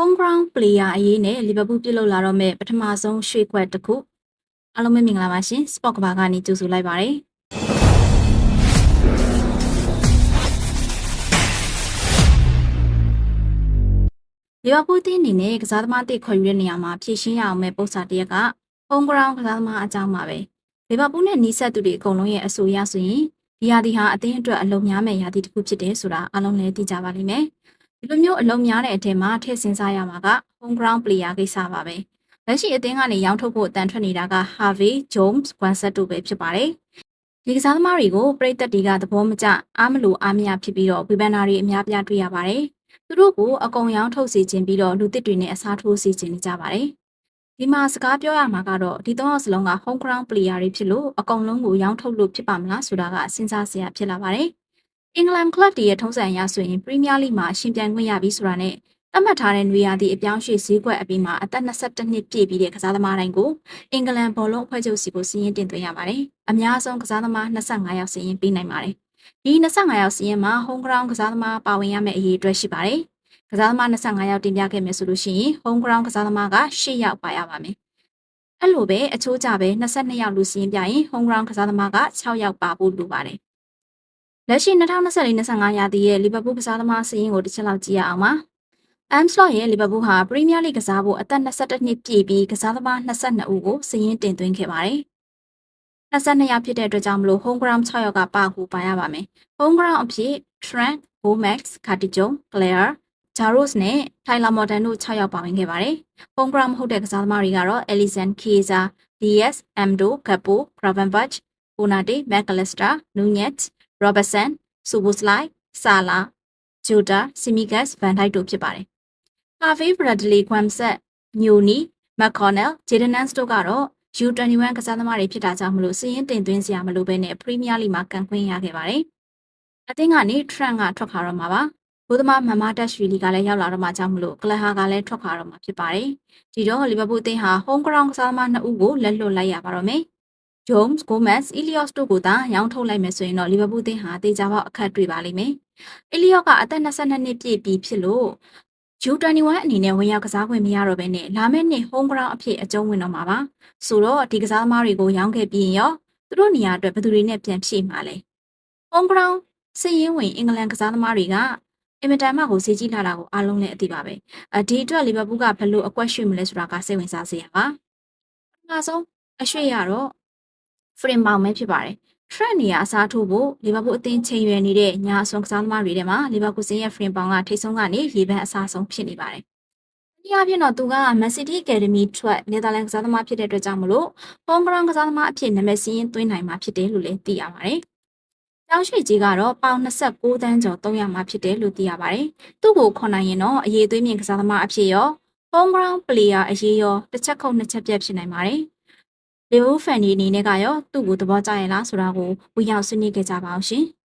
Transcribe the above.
home ground player အရေးနဲ့ Liverpool ပြုတ်လုလာတော့မဲ့ပထမဆုံးရွှေ့ခွက်တစ်ခုအားလုံးပဲမင်္ဂလာပါရှင် Sport ကဘာကနေကြိုဆိုလိုက်ပါတယ်လီဗာပူးတင်းအနေနဲ့ကစားသမားတစ်ခေါ်ယူတဲ့နေရာမှာဖြည့်ရှင်းရအောင်မဲ့ပုံစံတစ်ရက်က home ground ကစားသမားအကြောင်းပါပဲလီဗာပူးနဲ့နီးစပ်သူတွေအကုန်လုံးရဲ့အဆိုအရဆိုရင်ဒီရာသီဟာအသင်းအတွက်အလုံးများမဲ့ရာသီတစ်ခုဖြစ်တယ်ဆိုတာအားလုံးလည်းသိကြပါလိမ့်မယ် ဒီလိုမျိုးအလုံးများတဲ့အထက်မှာထည့်စင်စားရမှာက home ground player ကိစ္စပါပဲလက်ရှိအသင်းကနေရောင်းထုတ်ဖို့အတန်ထွက်နေတာက Harvey Jones ဝန်ဆက်တို့ပဲဖြစ်ပါတယ်ဒီကစားသမားတွေကိုပြည်သက်တွေကသဘောမကျအားမလို့အားမရဖြစ်ပြီးတော့ဝေဖန်တာတွေအများပြားတွေ့ရပါတယ်သူတို့ကိုအကုံရောင်းထုတ်စီခြင်းပြီးတော့လူသစ်တွေနဲ့အစားထိုးစီခြင်းနေကြပါတယ်ဒီမှာစကားပြောရမှာကတော့ဒီသုံးယောက်စလုံးက home ground player တွေဖြစ်လို့အကုန်လုံးကိုရောင်းထုတ်လို့ဖြစ်ပါမလားဆိုတာကစဉ်းစားစရာဖြစ်လာပါတယ်။ အင်္ဂလန်ကလပ်တွေရဲ့ထုံးစံအရဆိုရင်ပရီးမီးယားလိမှာရှင်ပြိုင်ခွင့်ရပြီးဆိုတာနဲ့တတ်မှတ်ထားတဲ့နွေရာသီအပြောင်းရွှေ့ဈေးကွက်အပြီးမှာအသက်22နှစ်ပြည့်ပြီးတဲ့ကစားသမားတိုင်းကိုအင်္ဂလန်ဘောလုံးအဖွဲ့ချုပ်စီကိုစီးရင်တင်သွင်းရပါတယ်။အများဆုံးကစားသမား25ယောက်စီးရင်ပေးနိုင်ပါတယ်။ဒီ25ယောက်စီးရင်မှာ home ground ကစားသမားပါဝင်ရမယ့်အရေးအတွက်ရှိပါတယ်။ကစားသမား25ယောက်တင်ပြခဲ့မယ်ဆိုလို့ရှိရင် home ground ကစားသမားက10ယောက်ပါရပါမယ်။အဲ့လိုပဲအချိုးကြပဲ22ယောက်လူစီးရင်ပြရင် home ground ကစားသမားက6ယောက်ပါဖို့လိုပါတယ်။ လက်ရှိ2024-25ရာသီရဲ့လီဗာပူးကစားသမားစီးရင်ကိုတစ်ချက်လောက်ကြည့်ရအောင်ပါ။ Amslot ရဲ့လီဗာပူးဟာပရီးမီးယားလိကစားဖို့အသက်22နှစ်ပြည့်ပြီးကစားသမား22ဦးကိုစီးရင်တင်သွင်းခဲ့ပါတယ်။22ယောက်ဖြစ်တဲ့အတွက်ကြောင့်မလို့ home ground 6ယောက်ကပါကူပါရပါမယ်။ home ground အဖြစ် Trent, Gomax, Cartijo, Claire, Jaros နဲ့ Tyler Morton တို့6ယောက်ပါဝင်ခဲ့ပါတယ်။ home ground မဟုတ်တဲ့ကစားသမားတွေကတော့ Ellison, Chiesa, Diaz, Amdo, Capo, Gravenberch, Konate, McAllister, Nunez, Robertson, Soboslai, Salah, Jota, Simigas, Van Dijk တို့ဖြစ်ပါတယ်။ Harvey Bradley, Quamset, Newni, McConnell, Jadon Nance တို့ကတော့ U21 ကစားသမားတွေဖြစ်တာကြောင့်မလို့စီးရင်တင်သွင်းစရာမလိုဘဲနဲ့ Premier League မှာကန်ခွင့်ရခဲ့ပါတယ်။အသင်းကနေ Trent ကထွက်ခါတော့မှာပါ။ဘုသမားမမတက်ရွှေလီကလည်းရောက်လာတော့မှကြောင့်မလို့ကလဟာကလည်းထွက်ခါတော့မှာဖြစ်ပါတယ်။ဒီတော့လီဗာပူးအသင်းဟာ home ground ကစားသမား2ဦးကိုလက်လွတ်လိုက်ရပါတော့မယ်။ Jones, Gomez, Ilios တို့ကိုသာရောင်းထုတ်လိုက်မယ်ဆိုရင်တော့လီဗာပူးအသင်းဟာတေချာပေါက်အခက်တွေ့ပါလိမ့်မယ်။ Ilios ကအသက်22နှစ်ပြည့်ပြီဖြစ်လို့ U21 အနေနဲ့ဝင်ရောက်ကစားခွင့်မရတော့ဘဲနဲ့လာမယ့်နှစ် home ground အဖြစ်အကျုံးဝင်တော့မှာပါ။ဆိုတော့ဒီကစားသမားတွေကိုရောင်းခဲ့ပြီးရင်ရောသူတို့နေရာအတွက်ဘယ်သူတွေနဲ့ပြန်ဖြည့်မှာလဲ။ home ground စည်ရင်းဝင်အင်္ဂလန်ကစားသမားတွေကအင်မတန်မှကိုစီကြီးလာတာကိုအားလုံးလည်းအသိပါပဲ။အဒီအတွက်လီဗာပူးကဘယ်လိုအကွက်ရွှေ့မလဲဆိုတာကစိတ်ဝင်စားစရာပါ။ပထမဆုံးအရွှေ့ရတော့ frame ပေါင်ပဲဖြစ်ပါတယ်။ trend နေရာအစားထိုးဖို့လီဗာပူးအသင်းချိန်ရွယ်နေတဲ့ညာအစွန်ကစားသမားတွေထဲမှာလီဗာပူးစင်းရဲ့ frame ပေါင်ကထိတ်ဆုံးကနေရေပန်းအစားဆုံးဖြစ်နေပါတယ်။ဒီအပြင်တော့သူက Man City Academy ထွက် Netherlands ကစားသမားဖြစ်တဲ့အတွက်ကြောင့်မလို့ home ground ကစားသမားအဖြစ်နာမည်စင်းသွင်းနိုင်မှာဖြစ်တယ်လို့လည်းသိရပါတယ်။ကျောင်းရွှေကြီးကတော့ပေါင်29တန်းကျော်300မှာဖြစ်တယ်လို့သိရပါတယ်။သူ့ကိုခေါ်နိုင်ရင်တော့အရေးသွေးမြင့်ကစားသမားအဖြစ်ရော home ground player အရေးရောတစ်ချက်ခုတ်နှစ်ချက်ပြတ်ဖြစ်နိုင်ပါတယ်။ လီဗာပူးဖန်ဒီအနေနဲ့ကရောသူ့ကိုသဘောကျရဲ့လားဆိုတာကိုဝင်ရောက်ဆွေးနွေးခဲ့ကြပါအောင်ရှင်။